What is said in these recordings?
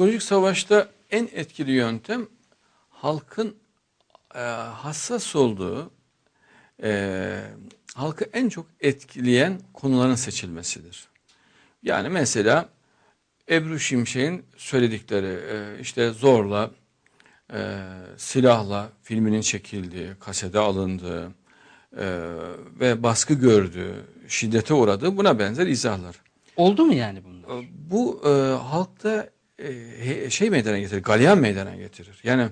Psikolojik savaşta en etkili yöntem halkın e, hassas olduğu, e, halkı en çok etkileyen konuların seçilmesidir. Yani mesela Ebru Şimşek'in söyledikleri e, işte zorla, e, silahla filminin çekildiği, kasete alındığı e, ve baskı gördüğü, şiddete uğradığı buna benzer izahlar. Oldu mu yani bunlar? Bu e, halkta e, şey meydana getirir, galyan meydana getirir. Yani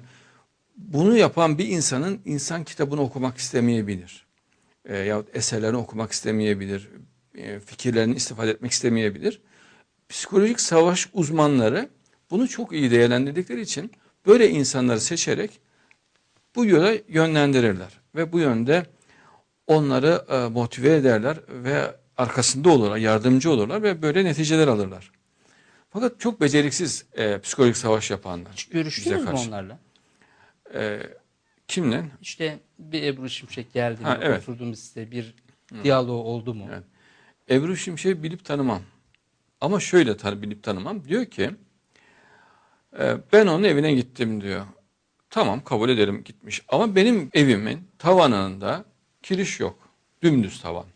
bunu yapan bir insanın insan kitabını okumak istemeyebilir. E, yahut eserlerini okumak istemeyebilir. E, fikirlerini istifade etmek istemeyebilir. Psikolojik savaş uzmanları bunu çok iyi değerlendirdikleri için böyle insanları seçerek bu yola yönlendirirler. Ve bu yönde onları e, motive ederler ve arkasında olurlar, yardımcı olurlar ve böyle neticeler alırlar. Fakat çok beceriksiz e, psikolojik savaş yapanlar. Hiç görüştünüz mü onlarla? E, kimle? İşte bir Ebru Şimşek geldi mi? Evet. Oturduğumuz size bir diyalog oldu mu? Evet. Ebru Şimşek'i bilip tanımam. Ama şöyle tar bilip tanımam. Diyor ki e, ben onun evine gittim diyor. Tamam kabul ederim gitmiş. Ama benim evimin tavanında kiriş yok. Dümdüz tavan.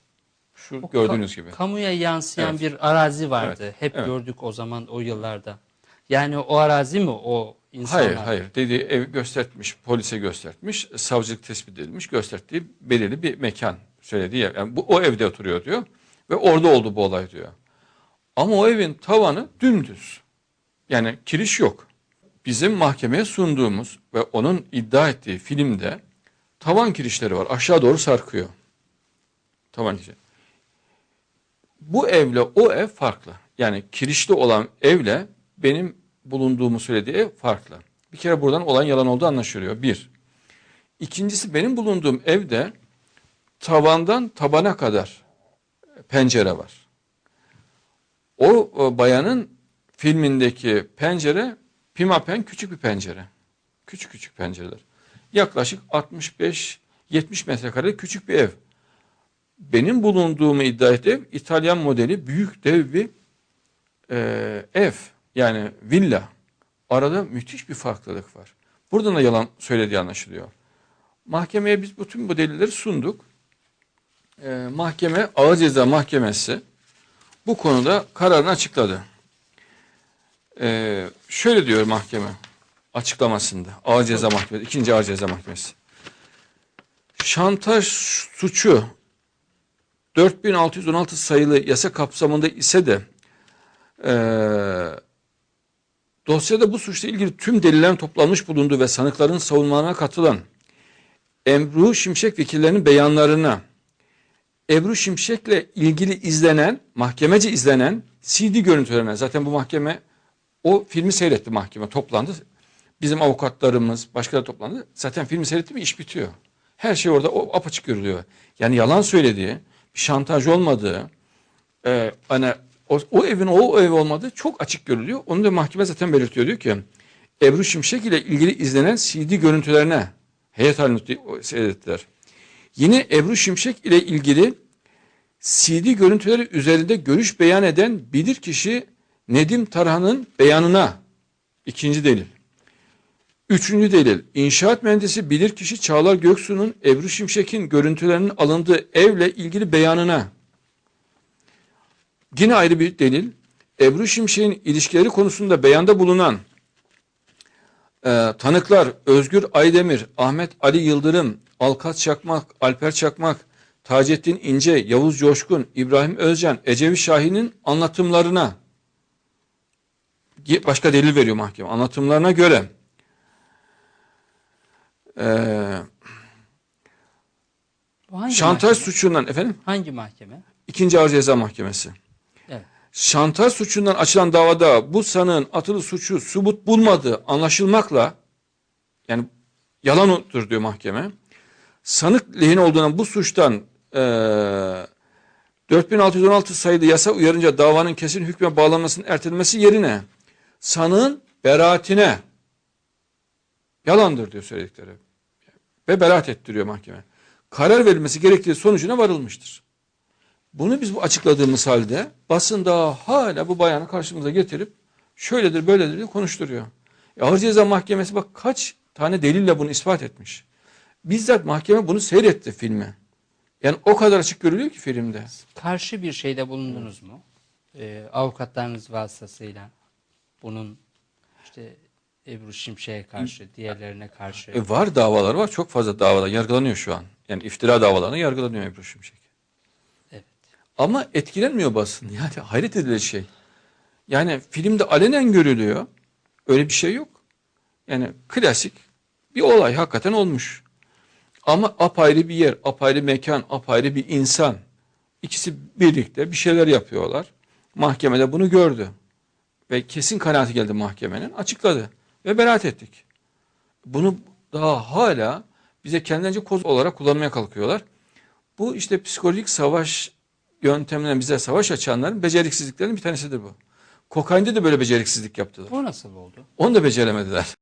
Şu O gördüğünüz ka- gibi. Kamuya yansıyan Evet. bir arazi vardı. Evet, Hep evet. gördük o zaman o yıllarda. Yani o arazi mi o insanlar? Hayır hayır dediği ev göstermiş polise göstermiş savcılık tespit edilmiş gösterdiği belirli bir mekan söylediği ev. Yani bu, o evde oturuyor diyor ve orada oldu bu olay diyor. Ama o evin tavanı dümdüz yani kiriş yok. Bizim mahkemeye sunduğumuz ve onun iddia ettiği filmde tavan kirişleri var aşağı doğru sarkıyor. Tavan kirişi. Bu evle o ev farklı. Yani kirişli olan evle benim bulunduğumu söylediği ev farklı. Bir kere buradan olan yalan olduğu anlaşılıyor. Bir. İkincisi benim bulunduğum evde tavandan tabana kadar pencere var. O, o bayanın filmindeki pencere pimapen küçük bir pencere. Küçük küçük pencereler. Yaklaşık 65-70 metrekare küçük bir ev. Benim bulunduğumu iddia ettiği İtalyan modeli büyük dev bir e, ev yani villa arada müthiş bir farklılık var. Buradan da yalan söylediği anlaşılıyor. Mahkemeye biz bütün bu delilleri sunduk. E, mahkeme Ağır Ceza Mahkemesi bu konuda kararını açıkladı. E, şöyle diyor mahkeme açıklamasında Ağır Ceza Mahkemesi, ikinci Ağır Ceza Mahkemesi. Şantaj suçu 4616 sayılı yasa kapsamında ise de eee, dosyada bu suçla ilgili tüm delillerin toplanmış bulunduğu ve sanıkların savunmalarına katılan Ebru Şimşek vekillerinin beyanlarına Ebru Şimşek'le ilgili izlenen, mahkemece izlenen CD görüntülerine zaten bu mahkeme o filmi seyretti mahkeme toplandı. Bizim avukatlarımız başka da toplandı. Zaten filmi seyretti mi iş bitiyor. Her şey orada o apaçık görülüyor. Yani yalan söylediği, şantaj olmadığı, e, hani o, o evin o ev olmadığı çok açık görülüyor. Onu da mahkeme zaten belirtiyor. Diyor ki Ebru Şimşek ile ilgili izlenen CD görüntülerine heyet halinde seyrettiler. Yine Ebru Şimşek ile ilgili CD görüntüleri üzerinde görüş beyan eden bilirkişi Nedim Tarhan'ın beyanına ikinci delil. Üçüncü delil, inşaat mühendisi bilirkişi Çağlar Göksu'nun Ebru Şimşek'in görüntülerinin alındığı evle ilgili beyanına. Yine ayrı bir delil, Ebru Şimşek'in ilişkileri konusunda beyanda bulunan e, tanıklar Özgür Aydemir, Ahmet Ali Yıldırım, Alkat Çakmak, Alper Çakmak, Taceddin İnce, Yavuz Coşkun, İbrahim Özcan, Ecevi Şahin'in anlatımlarına başka delil veriyor mahkeme. Anlatımlarına göre ee, hangi şantaj mahkeme? suçundan efendim Hangi mahkeme? ikinci Ağır Ceza Mahkemesi. Evet. Şantaj suçundan açılan davada bu sanığın atılı suçu subut bulmadığı anlaşılmakla yani yalandır diyor mahkeme. Sanık lehine olduğundan bu suçtan eee 4616 sayılı yasa uyarınca davanın kesin hükme bağlanmasının ertelenmesi yerine sanığın beraatine yalandır diyor söyledikleri ve beraat ettiriyor mahkeme. Karar verilmesi gerektiği sonucuna varılmıştır. Bunu biz bu açıkladığımız halde basında hala bu bayanı karşımıza getirip Şöyledir böyledir diye konuşturuyor. E, Ağır Ceza Mahkemesi bak kaç tane delille bunu ispat etmiş. Bizzat mahkeme bunu seyretti filmi. Yani o kadar açık görülüyor ki filmde. Karşı bir şeyde bulundunuz mu? Ee, avukatlarınız vasıtasıyla bunun işte Ebru Şimşek'e karşı, diğerlerine karşı. E var davalar var. Çok fazla davada yargılanıyor şu an. Yani iftira davalarına yargılanıyor Ebru Şimşek. Evet. Ama etkilenmiyor basın. Yani hayret edilir şey. Yani filmde alenen görülüyor. Öyle bir şey yok. Yani klasik bir olay hakikaten olmuş. Ama apayrı bir yer, apayrı mekan, apayrı bir insan. İkisi birlikte bir şeyler yapıyorlar. Mahkemede bunu gördü. Ve kesin kanaati geldi mahkemenin. Açıkladı. Ve beraat ettik. Bunu daha hala bize kendilerince koz olarak kullanmaya kalkıyorlar. Bu işte psikolojik savaş yöntemlerine bize savaş açanların beceriksizliklerinin bir tanesidir bu. Kokainde de böyle beceriksizlik yaptılar. O nasıl oldu? Onu da beceremediler.